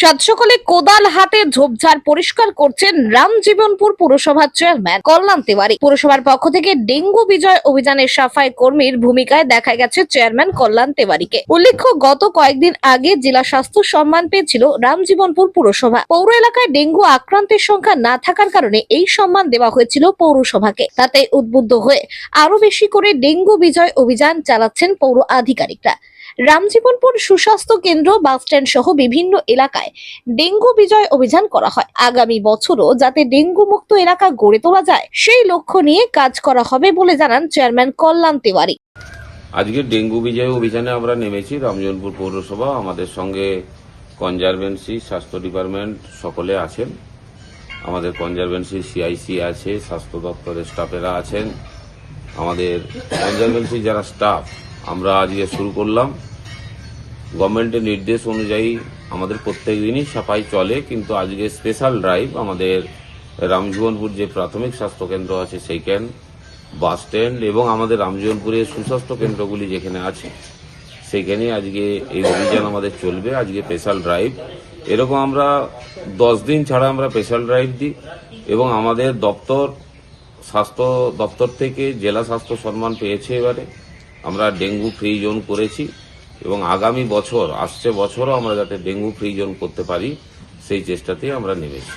সাত সকালে কোদাল হাতে ঝোপঝাড় পরিষ্কার করছেন রামজীবনপুর পুরসভার চেয়ারম্যান কল্যাণ তিওয়ারি। পুরসভার পক্ষ থেকে ডেঙ্গু বিজয় অভিযানের সাফাই কর্মীর ভূমিকায় দেখা গেছে চেয়ারম্যান কল্যাণ তেওয়ারিকে। উল্লেখ্য, গত কয়েকদিন আগে জেলা স্বাস্থ্য সম্মান পেয়েছিল রামজীবনপুর পুরসভা। পৌর এলাকায় ডেঙ্গু আক্রান্তের সংখ্যা না থাকার কারণে এই সম্মান দেওয়া হয়েছিল পৌরসভাকে। তাতে উদ্বুদ্ধ হয়ে আরও বেশি করে ডেঙ্গু বিজয় অভিযান চালাচ্ছেন পৌর আধিকারিকরা। রামজীবনপুর সুস্বাস্থ্য কেন্দ্র বাসস্ট্যান্ড সহ বিভিন্ন এলাকায় ডেঙ্গু বিজয় অভিযান করা হয়। আগামী বছরও যাতে ডেঙ্গু মুক্ত এলাকা গড়ে তোলা যায়, সেই লক্ষ্য নিয়ে কাজ করা হবে বলে জানান চেয়ারম্যান কল্যাণ তিওয়ারি। আজকে ডেঙ্গু বিজয় অভিযানে আমরা নেমেছি রামজনপুর পৌরসভা। আমাদের সঙ্গে কনজারভেন্সি, স্বাস্থ্য ডিপার্টমেন্ট সকলে আছেন। আমাদের কনজারভেন্সি সিআইসি আছে, স্বাস্থ্য দপ্তরের স্টাফেরা আছেন। আমাদের কনজারভেন্সি যারা স্টাফ আমরা আজকে শুরু করলাম। গভর্নমেন্টের নির্দেশ অনুযায়ী আমাদের প্রত্যেক দিনই সাফাই চলে, কিন্তু আজকে স্পেশাল ড্রাইভ আমাদের রামজীবনপুর যে প্রাথমিক স্বাস্থ্য কেন্দ্র আছে সেইখান, বাস স্ট্যান্ড এবং আমাদের রামজীবনপুরের সুস্বাস্থ্য কেন্দ্রগুলি যেখানে আছে সেখানে আজকে এই অভিযান আমাদের চলবে, আজকে স্পেশাল ড্রাইভ। এরকম আমরা দশ দিন ছাড়া আমরা স্পেশাল ড্রাইভ দিই এবং আমাদের দপ্তর, স্বাস্থ্য দপ্তর থেকে জেলা স্বাস্থ্য সম্মান পেয়েছে এবারে। আমরা ডেঙ্গু ফ্রি জোন করেছি এবং আগামী বছর, আসছে বছরও আমরা যাতে ডেঙ্গু ফ্রি জোন করতে পারি, সেই চেষ্টাতেই আমরা নেমেছি।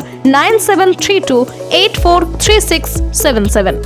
nine seven three two eight four three six seven seven